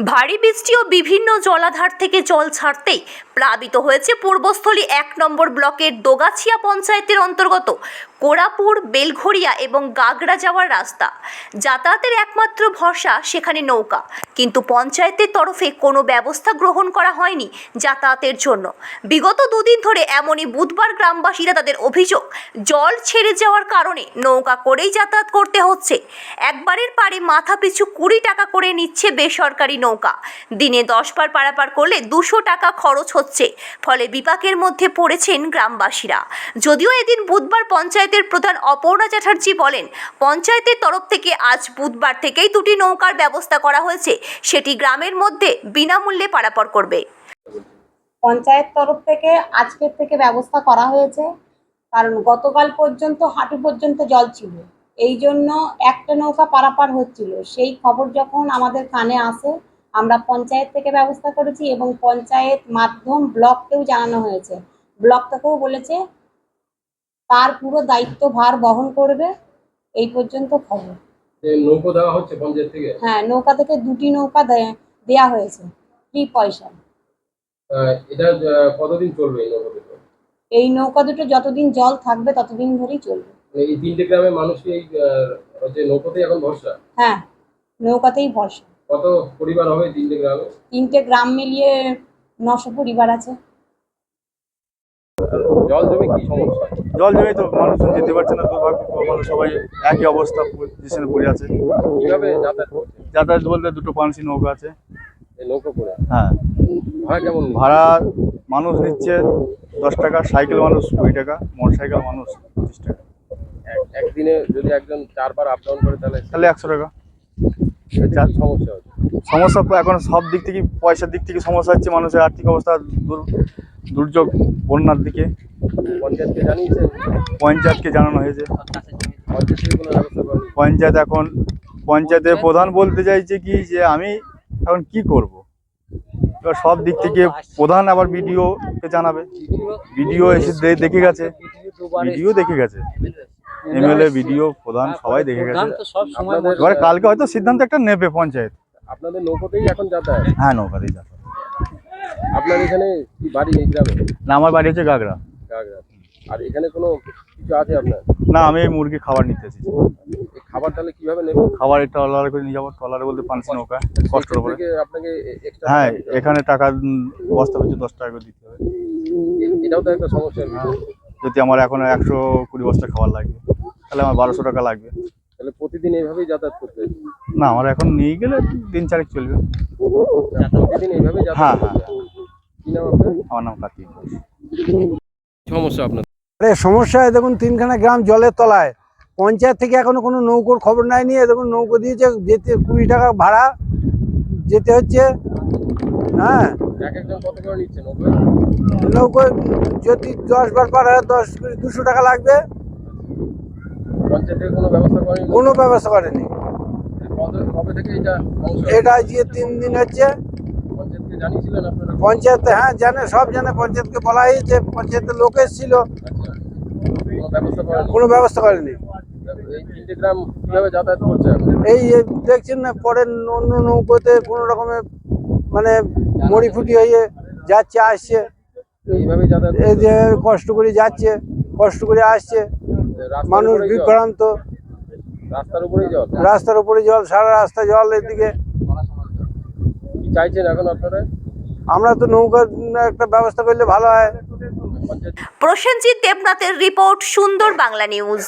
ভারী বৃষ্টি ও বিভিন্ন জলাধার থেকে জল ছাড়তেই প্লাবিত হয়েছে পূর্বস্থলী এক নম্বর ব্লকের দোগাছিয়া পঞ্চায়েতের অন্তর্গত কোরাপুর, বেলঘড়িয়া এবং গাগড়া যাওয়ার রাস্তা। যাতায়াতের একমাত্র ভরসা সেখানে নৌকা। কিন্তু পঞ্চায়েতের তরফে কোনো ব্যবস্থা গ্রহণ করা হয়নি যাতায়াতের জন্য। বিগত দুদিন ধরে এমনই বুধবার গ্রামবাসীরা তাদের অভিযোগ, জল ছেড়ে যাওয়ার কারণে নৌকা করেই যাতায়াত করতে হচ্ছে। একবারের পারে মাথা পিছু কুড়ি টাকা করে নিচ্ছে বেসরকারি নৌকা। দিনে দশ বার পারাপার করলে দুশো টাকা খরচ হচ্ছে। ফলে বিপাকের মধ্যে পড়েছেন গ্রামবাসীরা। যদিও এদিন বুধবার পঞ্চায়েতের প্রধান অপর্ণা চ্যাটার্জি বলেন, পঞ্চায়েতের তরফ থেকে আজ বুধবার থেকেই দুটি নৌকার ব্যবস্থা করা হয়েছে। সেটি গ্রামের মধ্যে বিনামূল্যে পারাপার করবে। পঞ্চায়েত তরফ থেকে আজকের থেকে ব্যবস্থা করা হয়েছে। কারণ গতকাল পর্যন্ত, হাঁটু পর্যন্ত জল ছিল। এই জন্য একটা নৌকা পারাপার হচ্ছিল। সেই খবর যখন আমাদের কানে আসে আমরা পঞ্চায়েত থেকে ব্যবস্থা করেছি এবং পঞ্চায়েত মাধ্যম ব্লককেও জানানো হয়েছে। ব্লক থেকেও বলেছে তার পুরো দায়িত্বভার বহন করবে এই পর্যন্ত খবর। নৌকো দেওয়া হচ্ছে পঞ্চায়েত থেকে? হ্যাঁ নৌকা থেকে দুটি নৌকা দেয়া হয়েছে ফ্রি পয়সা? এটা কতদিন চলবে এই নৌকো দুটো? এই নৌকা দুটো যতদিন জল থাকবে ততদিন ধরেই চলবে। মানে এই তিনটে গ্রামের মানুষ এই নৌকোতেই এখন ভরসা? হ্যাঁ নৌকাতেই ভরসা। কত পরিবার হবে তিনটে গ্রামে? তিনটে গ্রাম মিলিয়ে নশো পরিবার আছে। জল জমে কি সমস্যা? জল জমে তো মানুষজন যেতে পারছে না দুর্ভাগ্য মানুষ সবাই একই অবস্থা পজিশনে পড়ে আছে। কীভাবে যাতায়াত যাতায়াত বলতে দুটো পানসি নৌকা আছে। এই নৌকো করে? হ্যাঁ। ভাড়া কেমন ভাড়া মানুষ নিচ্ছে দশ টাকা সাইকেল মানুষ কুড়ি টাকা মোটর সাইকেল মানুষ পঁচিশ টাকা। এক- একদিনে যদি একজন চারবার আপ ডাউন করে তাহলে তাহলে একশো টাকা। সমস্যা হচ্ছে। সমস্যা তো এখন সব দিক থেকে পয়সার দিক থেকে সমস্যা হচ্ছে মানুষের আর্থিক অবস্থা দুর- দুর্যোগ বন্যার দিকে। পঞ্চায়েতকে জানিয়েছেন পঞ্চায়েতকে জানানো হয়েছে। পঞ্চায়েত এখন পঞ্চায়েতের প্রধান বলতে চাইছে কি যে আমি এখন কি করব? এবার সব দিক থেকে প্রধান আবার বিডিওকে জানাবে। বিডিও এসে দেখে গেছে। বিডিও দেখে গেছে। এমএলএ ভিডিও প্রধান সবাই দেখে গেছে। এবারে কালকে হয়তো সিদ্ধান্ত একটা নেবে পঞ্চায়েত। আপনাদের নৌকোতেই এখন যাতায়াত? হ্যাঁ নৌকাতেই যাতায়াত। আপনার এখানে কি বাড়ি এই গ্রামে? না আমার বাড়ি হচ্ছে গাগরা গাগরা। আর এখানে কোনো কিছু আছে আপনার? না আমি এই মুরগি খাবার নিতে এসেছি। খাবার তাহলে কীভাবে নেবেন খাবার ট্রলারে করে নিয়ে যাব ট্রলারে বলতে পানসি নৌকা কষ্টের উপরে। আপনাকে হ্যাঁ এখানে টাকা বস্তা পিছু দশ টাকা করে দিতে হবে। এটাও তো একটা সমস্যার বিষয়। যদি আমার এখন একশো কুড়ি বস্তা খাবার লাগবে তাহলে আমার বারোশো টাকা লাগবে। তাহলে প্রতিদিন এইভাবেই যাতায়াত করতে না আমার এখন নিয়ে গেলে দিন চারেক চলবে। প্রতিদিন এইভাবেই হ্যাঁ হ্যাঁ করতে কি নাম আপনার? আমার নাম কার্তিক ঘোষ। সমস্যা আপনার? আরে সমস্যায় দেখুন তিনখানা গ্রাম জলের তলায়। পঞ্চায়েত থেকে এখনও কোনো নৌকোর খবর নাই নিয়ে দেখুন নৌকো দিয়েছে যেতে কুড়ি টাকা ভাড়া যেতে হচ্ছে হ্যাঁ। এক একজন কত করে নিচ্ছেন নৌকো যদি দশ বার পার হয় দশ দুশো টাকা লাগবে। পঞ্চায়েত কোনো ব্যবস্থা করেনি? কোনো ব্যবস্থা করেনি। কবে থেকে এটা এটা যে তিন দিন হচ্ছে। পঞ্চায়েতে হ্যাঁ জানে সব জানে পঞ্চায়েতকে বলা হয়েছে পঞ্চায়েতের লোক এসেছিল। আচ্ছা। কোনো ব্যবস্থা করেনি? এই দেখছেন না পরে অন্য নৌকোতে কোনো রকমের মানে মরি ফুটি হয়ে যাচ্ছে আসছে। এই যে কষ্ট করে যাচ্ছে কষ্ট করে আসছে। মানুষ বিভ্রান্ত। রাস্তার উপরেই জল? রাস্তার উপরে জল সারা রাস্তা জল এদিকে। কি চাইছেন এখন আপনারা? আমরা তো নৌকার একটা ব্যবস্থা করলে ভালো হয়। প্রসেনজিৎ দেবনাথের রিপোর্ট সুন্দর বাংলা নিউজ।